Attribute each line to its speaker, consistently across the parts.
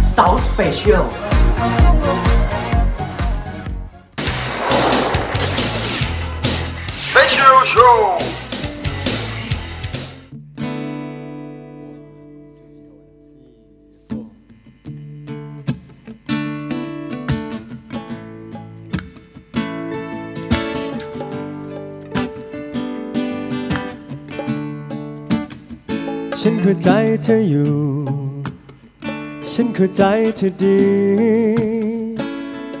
Speaker 1: South Special. Special Show.
Speaker 2: ฉันเข้าใจเธออยู่ ฉันเข้าใจเธอดี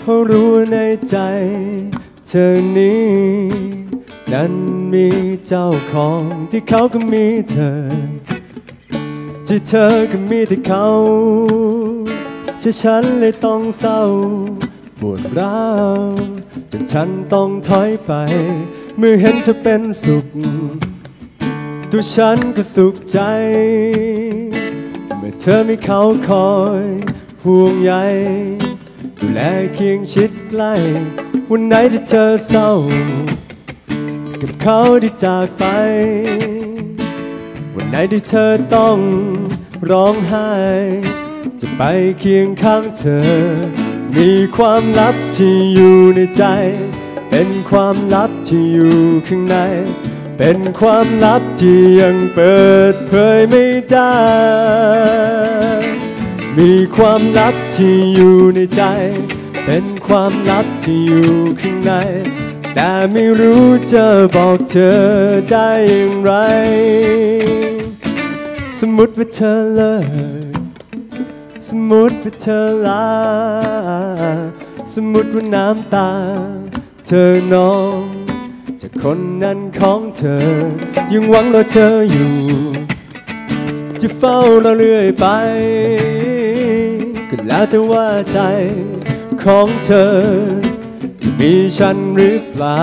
Speaker 2: เพราะรู้ในใจ เธอนี้ นั้นมีเจ้าของที่เขาก็มีเธอ ที่เธอก็มีแต่เขาที่ฉันเลยต้องเศร้าปวดร้าวจนฉันต้องถอยไป เมื่อเห็นเธอเป็นสุข ตัวฉันก็สุขใจ เมื่อเธอมีเขาคอยห่วงใยดูแลเคียงชิดใกล้ วันไหนที่เธอเศร้า กับเขาที่จากไป วันไหนที่เธอต้องร้องไห้ จะไปเคียงข้างเธอ มีความลับที่อยู่ในใจ เป็นความลับที่อยู่ข้างใน เป็นความลับที่ยังเปิดเผยไม่ได้ มีความลับที่อยู่ในใจ เป็นความลับที่อยู่ข้างใน แต่ไม่รู้จะบอกเธอได้อย่างไร สมมติว่าเธอเลิกสมมติว่าเธอลา สมมติว่าน้ำตา เธอนอง จากคนนั้นของเธอ ยังหวังรอเธออยู่ จะเฝ้ารอเรื่อยไป ก็แล้วแต่ว่าใจของเธอ จะมีฉันหรือเปล่า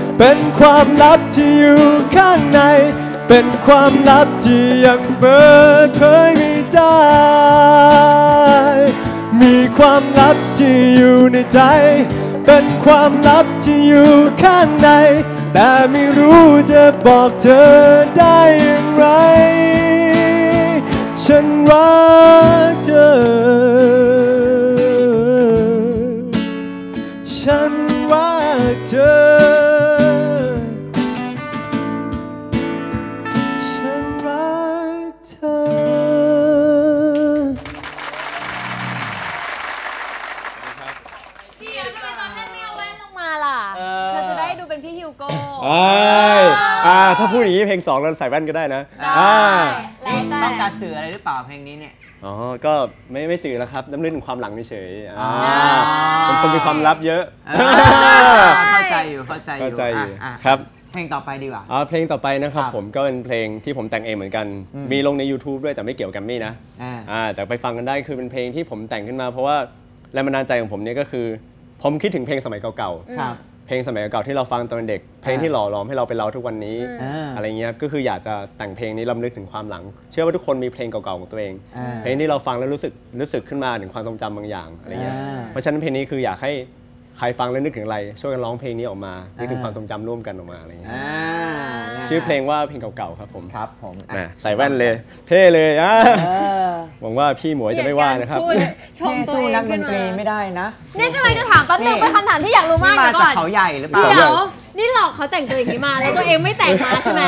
Speaker 2: เป็นความลับที่อยู่ข้างใน เป็นความลับที่ยังเปิดเผยไม่ได้ มีความลับที่อยู่ในใจ เป็นความลับที่อยู่ข้างใน แต่ไม่รู้จะบอกเธอได้อย่างไร ฉันรักเธอ ฉันรักเธอ
Speaker 3: พี่ฮิวโก้
Speaker 2: ไอ้ยอ่าถ้าพูดอย่างนี้เพลงสองเราใส่แว่นก็ได้นะ
Speaker 3: ได้
Speaker 2: อ่า
Speaker 3: แล้วแต่
Speaker 4: ต้องการสื่ออะไรหรือเปล่าเพลงนี้เนี่ย
Speaker 2: อ๋อ ก็ไม่ไม่สื่อแล้วครับน้ำเรื่องถึงความหลังเฉยๆอ่า
Speaker 4: อ๋อ
Speaker 2: เป็นคนมีความลับเยอะ
Speaker 4: อ่าเข้าใจอยู่เข้าใจอยู่
Speaker 2: เข้าใจอยู่ะะครับ
Speaker 4: เพลงต่อไปดีกว่า
Speaker 2: อ่าเพลงต่อไปนะครับ
Speaker 4: ครับ
Speaker 2: ผมก็เป็นเพลงที่ผมแต่งเองเหมือนกัน
Speaker 4: อืม
Speaker 2: มีลงใน YouTube ด้วยแต่ไม่เกี่ยวกับมี่นะ
Speaker 4: อ่า
Speaker 2: อ่าแต่ไปฟังกันได้คือเป็นเพลงที่ผมแต่งขึ้นมา เพราะว่าแรงบันดาลใจของผมเนี่ยก็คือ ผมคิดถึงเพลงสมัยเก่า
Speaker 4: ครับ
Speaker 2: ๆเพ ลงสมัยเก่าๆที่เราฟังตอนเด็ก เพลงที่หล่อหลอมให้เราเป็นเราทุกวันนี้
Speaker 4: อ่า
Speaker 2: อะไรเงี้ยก็คืออยากจะแต่งเพลงนี้ลำลึกถึงความหลัง เชื่อว่าทุกคนมีเพลงเก่าๆของตัวเอง
Speaker 4: อ่า
Speaker 2: เพลงที่เราฟังแล้วรู้สึกรู้สึกขึ้นมาถึงความทรงจำบางอย่างอะไรเงี้ย
Speaker 4: อ่า
Speaker 2: เพราะฉะนั้นเพลงนี้คืออยากให้ใครฟังแล้วนึกถึงอะไร ช่วยกันร้องเพลงนี้ออกมานึกถึง
Speaker 4: อ่า
Speaker 2: ความทรงจำร่วมกันออกมาอะไรเงี้ย
Speaker 4: อ่า
Speaker 2: ชื่อเพลงว่าเพลงเก่าๆครับผม
Speaker 4: ครับผมอะ
Speaker 2: นะใส่แว่นเลย เท่เลยอะ
Speaker 4: เออ
Speaker 2: หวังว่าพี่หมวยจะไม่ว่านะครับ
Speaker 3: พูดชม
Speaker 4: นี่
Speaker 3: ตัว
Speaker 4: สู้
Speaker 3: เอง
Speaker 4: นักด
Speaker 3: ขึ้
Speaker 4: น
Speaker 3: น
Speaker 4: ตรี
Speaker 3: มา
Speaker 4: ไม่ได้นะ
Speaker 3: เนี่ยกำลังจะถามแป๊บนึงเป็นคำถามที่อยากรู้มาก
Speaker 4: นี่มา
Speaker 3: เดี๋ยว
Speaker 4: จา
Speaker 3: ก่
Speaker 4: ก
Speaker 3: อน
Speaker 4: เขาใหญ่หรือเปล่า
Speaker 3: เดี๋ยวนี่หลอกเขาแต่งตัวอย่างนี้มาแล้วตัวเองไม่แต่งมาใช่ไหม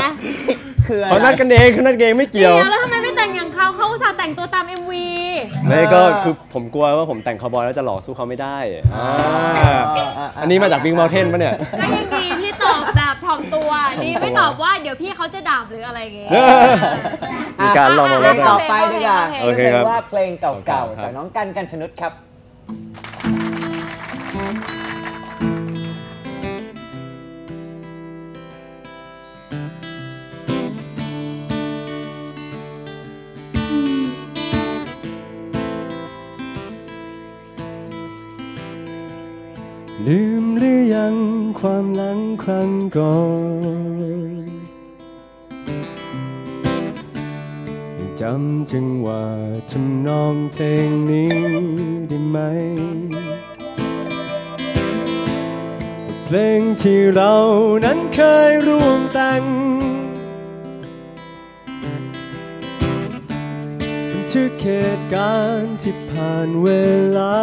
Speaker 4: คืออะไร
Speaker 2: เขานัดกันเองเขานัดกันเองไม่เกี่ยว
Speaker 3: แล้วทำไมไม่แต่งอย่างเขาเขาเขาอุตส่าห์แต่งตัวตาม MV
Speaker 2: ไม่ก็คือผมกลัวว่าผมแต่งคาวบอยแล้วจะหล่อสู้เขาไม่ได้อ่าอันนี้มาจากบิ๊กเมลเทนปะเนี่ย
Speaker 3: ก็ยังดีที่ตอบแบบถ่อมตัวดีไม่ตอบว่าเดี๋ยวพี่เขาจะด่าหรืออะไรอย่างเงี้ย
Speaker 2: เออ มีการลองมา
Speaker 4: เพ
Speaker 2: แล้
Speaker 4: ล
Speaker 2: ว
Speaker 4: งต่อไปดีกว่า
Speaker 3: โอเค
Speaker 2: โอเคครับ
Speaker 4: พลงว่าเพลงเก่า
Speaker 2: ครั
Speaker 4: ๆ
Speaker 2: บ
Speaker 4: จากน้องกันกันชนุดครับ
Speaker 2: ลืมหรือยังความหลังครั้งก่อนยังจำจังหวะทำนองเพลงนี้ได้ไหม เพลงที่เรานั้นเคยร่วมแต่งบันทึกเหตุการณ์ที่ผ่านเวลา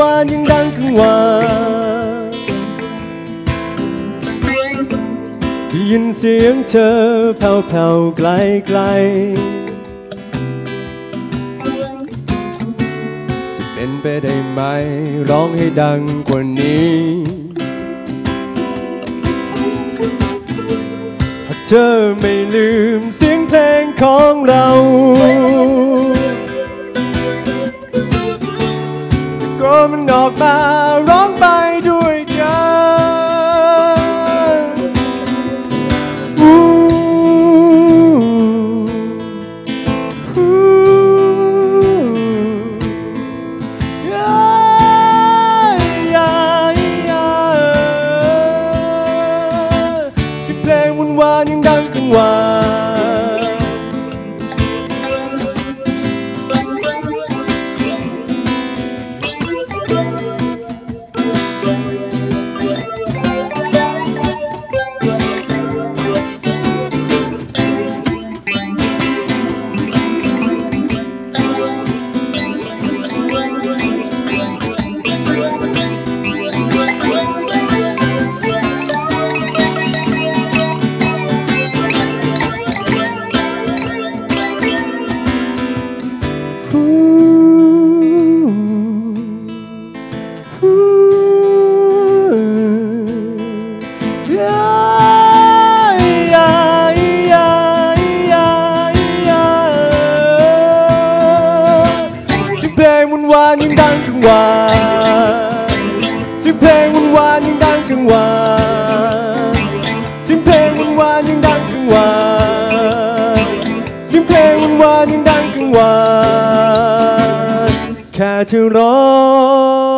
Speaker 2: วานยังดังกังวานได้ยินเสียงเธอแผ่วๆไกลๆ จะเป็นไปได้ไหมร้องให้ดังกว่านี้หากเธอไม่ลืมเสียงเพลงของเรา ตะโก็ เสียงเพลงวันวานๆยังดังกังวานเสียงเพลงวันวานๆยังดังกังวานเสียงเพลงวันวานๆยังดังกังวานเสียงเพลงวันวานๆยังดังกังวานแค่เธอร้อง